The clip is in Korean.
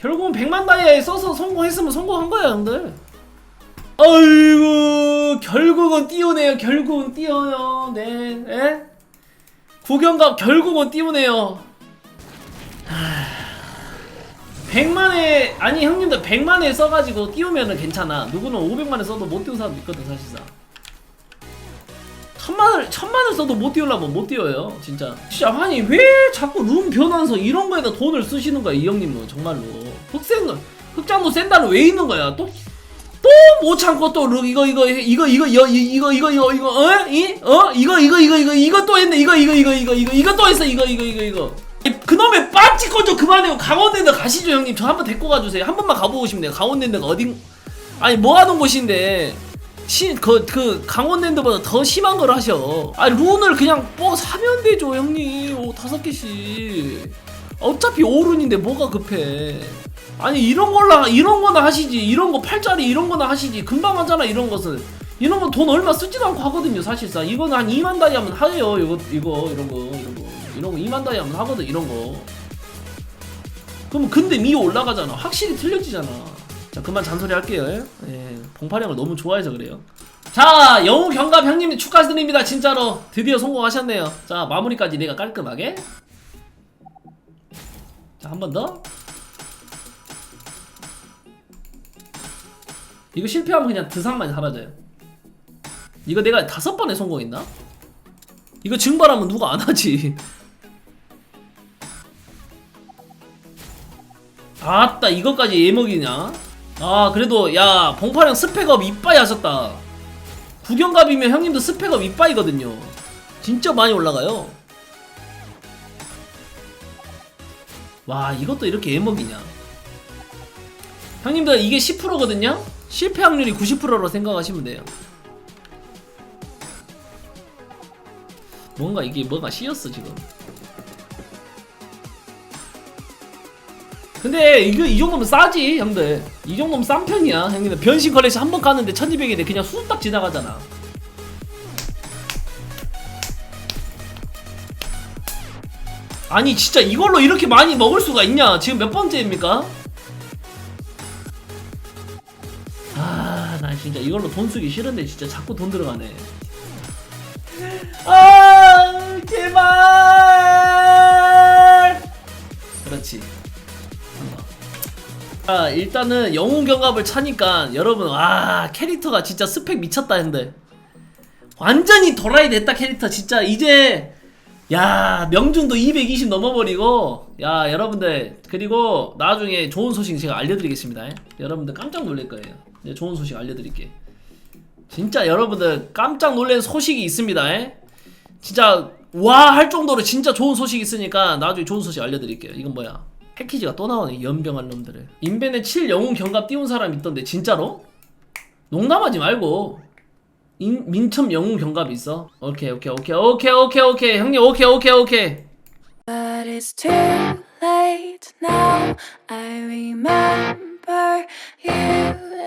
결국은 100만 다이아에 써서 성공했으면 성공한 거야 형들. 아이고 결국은 띄우네요. 결국은 띄워요. 네 에? 구경갑 결국은 띄우네요. 하... 100만에 아니 형님들 100만에 써가지고 띄우면은 괜찮아. 누구는 500만에 써도 못 띄운 사람도 있거든 사실상. 천만을 천만을 써도 못 띄우려면 못 띄워요 진짜. 진짜 아니 왜 자꾸 룸 변환서 이런 거에다 돈을 쓰시는 거야 이 형님은 정말로 흑생은 흑장도 센다는 왜 있는 거야 또 또 못 참고 또 르- 이거 이거 이거 이거 이거 이거 이거 이거 이거 어? 이? 어? 이거 이거 이거 이거 이거 또 했네 이거 이거 이거 이거 이거 이거 또 했어 이거 이거 이거 이거 이 그놈의 빠찌 건좀 그만해요 강원랜드 가시죠 형님 저 한번 데리고 가주세요 한 번만 가보고 싶네요 강원랜드가 어딘 아니 뭐 하는 곳인데 시그 그 강원랜드보다 더 심한 걸 하셔 아 룬을 그냥 뭐 사면 되죠 형님 오 다섯 개씩 어차피 오른인데 뭐가 급해? 아니 이런 걸로 이런 거나 하시지. 이런 거 팔짜리 이런 거나 하시지. 금방 하잖아 이런 것은 이런 거돈 얼마 쓰지도 않고 하거든요 사실상. 이거는 한 2만 다이 하면 하요 이거 이거 이런 거 이런 거. 이런 거 2만 다이 하면 하거든 이런 거. 그러면 근데 미 올라가잖아. 확실히 틀려지잖아. 자 그만 잔소리 할게요. 예 봉파령을 너무 좋아해서 그래요. 자 영웅 경갑 형님 축하드립니다 진짜로. 드디어 성공하셨네요. 자 마무리까지 내가 깔끔하게. 자 한 번 더 이거 실패하면 그냥 드상만 사라져요. 이거 내가 다섯 번에 성공했나? 이거 증발하면 누가 안 하지? 아따 이것까지 예먹이냐? 아 그래도 야 봉파령 스펙업 이빠이 하셨다. 구경갑이면 형님도 스펙업 이빠이거든요. 진짜 많이 올라가요. 와 이것도 이렇게 예먹이냐? 형님들 이게 10%거든요? 실패 확률이 90%로 생각하시면 돼요. 뭔가 이게 뭐가 씌였어 지금. 근데 이거 이 정도면 싸지 형들. 이 정도면 싼 편이야 형님들. 변신 컬렉션 한 번 가는데 1200인데 그냥 수딱 지나가잖아. 아니 진짜 이걸로 이렇게 많이 먹을 수가 있냐? 지금 몇 번째입니까? 아, 나 진짜 이걸로 돈 쓰기 싫은데 진짜 자꾸 돈 들어가네. 아, 제발. 그렇지. 아, 일단은 영웅 경갑을 차니까 여러분 와 캐릭터가 진짜 스펙 미쳤다 했는데 완전히 도라이 됐다 캐릭터 진짜 이제 야 명중도 220 넘어버리고 야 여러분들 그리고 나중에 좋은 소식 제가 알려드리겠습니다. 여러분들 깜짝 놀랄 거예요. 네, 좋은 소식 알려드릴게 진짜 여러분들 깜짝 놀란 소식이 있습니다. 에? 진짜 와 할 정도로 진짜 좋은 소식이 있으니까 나중에 좋은 소식 알려드릴게요. 이건 뭐야? 패키지가 또 나오네 연병한 놈들을. 인벤에 7 영웅 경갑 띄운 사람 있던데 진짜로? 농담하지 말고 인, 민첩 영웅 경갑 있어? 오케이 오케이 오케이 오케이 오케이 오케이 형님 오케이 오케이 오케이 But it's too late now. I remember you.